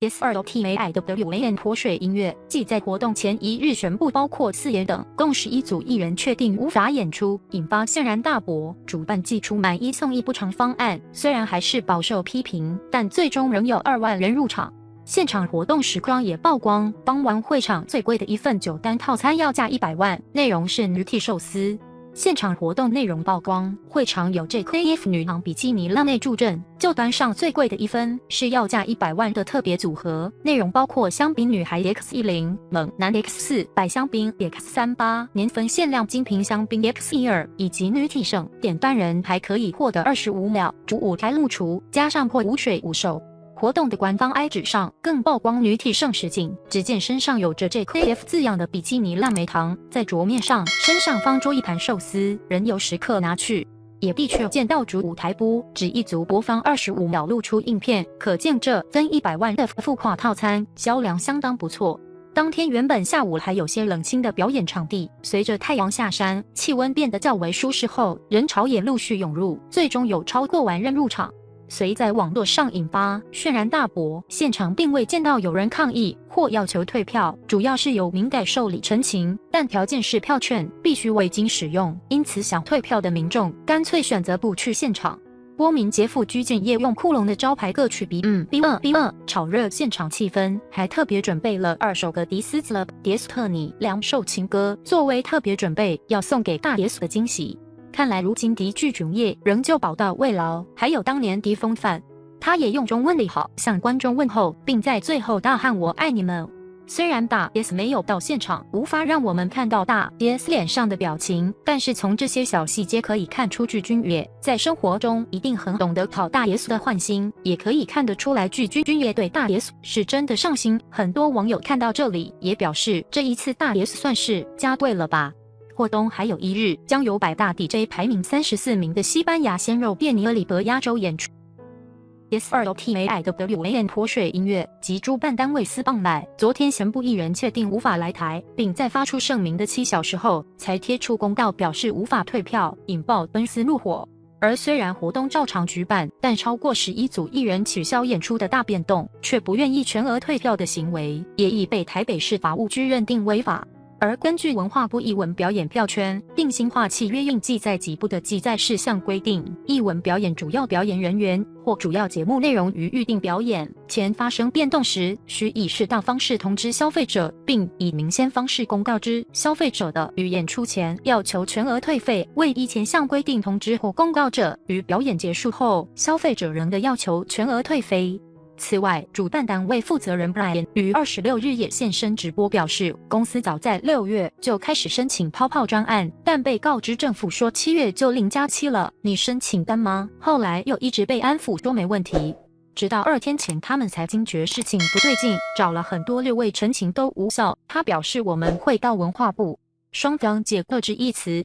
S 二 T A I W A N 泼水音乐，即在活动前一日宣布，包括四爷等共十一组艺人确定无法演出，引发轩然大波。主办寄出买一送一不偿方案，虽然还是饱受批评，但最终仍有二万人入场。现场活动时光也曝光，傍晚会场最贵的一份酒单套餐要价一百万，内容是女体寿司。现场活动内容曝光，会场有 JKF 女郎比基尼辣妹助阵，就端上最贵的一分，是要价一百万的特别组合。内容包括香槟女孩 X 一零、猛男 X 四、百香槟 X 三八、年份限量精品香槟 X 一二，以及女体盛。点单人还可以获得二十五秒主舞台露出，加上破无水无手。活动的官方 I 纸上更曝光女体盛实景，只见身上有着 JKF 字样的比基尼烂梅糖，在桌面上身上方桌一盘寿司，人由食客拿去。也的确见到主舞台播，只一组播放二十五秒露出影片，可见这分一百万的付款套餐销量相当不错。当天原本下午还有些冷清的表演场地，随着太阳下山，气温变得较为舒适后，人潮也陆续涌入，最终有超过万人入场。随在网络上引发轩然大波，现场并未见到有人抗议或要求退票，主要是有民代受理陈情，但条件是票券必须未经使用，因此想退票的民众干脆选择不去现场。波明杰富居建业用库龙的招牌歌曲《B 嗯 B 二 B 二》炒热现场气氛，还特别准备了二首歌迪斯特迪斯特尼两首情歌作为特别准备要送给大迪斯的惊喜。看来如今迪剧囧业仍旧宝到未老，还有当年迪风范，他也用中文礼好向观众问候，并在最后大喊“我爱你们”。虽然大 S 没有到现场，无法让我们看到大 S 脸上的表情，但是从这些小细节可以看出，剧君也在生活中一定很懂得讨大 S 的欢心，也可以看得出来剧君君也对大 S 是真的上心。很多网友看到这里也表示，这一次大 S 算是加对了吧。霍东还有一日将由百大 DJ 排名三十四名的西班牙鲜肉变尼尔里伯压轴演出。S 二 T A I W A N 泼水音乐及主办单位私棒买，昨天宣布艺人确定无法来台，并在发出声明的七小时后才贴出公告表示无法退票，引爆奔斯怒火。而虽然活动照常举办，但超过十一组艺人取消演出的大变动，却不愿意全额退票的行为，也已被台北市法务局认定违法。而根据文化部艺文表演票圈定型化契约应记载几部的记载事项规定，艺文表演主要表演人员或主要节目内容于预定表演前发生变动时，需以适当方式通知消费者，并以明显方式公告之消费者的，于演出前要求全额退费；未依前项规定通知或公告者，于表演结束后，消费者仍的要求全额退费。此外，主办单位负责人 Brian 于二十六日也现身直播，表示公司早在六月就开始申请泡泡专案，但被告知政府说七月就零加期了，你申请单吗？后来又一直被安抚说没问题，直到二天前他们才惊觉事情不对劲，找了很多六位陈情都无效。他表示我们会到文化部，双方皆各执一词。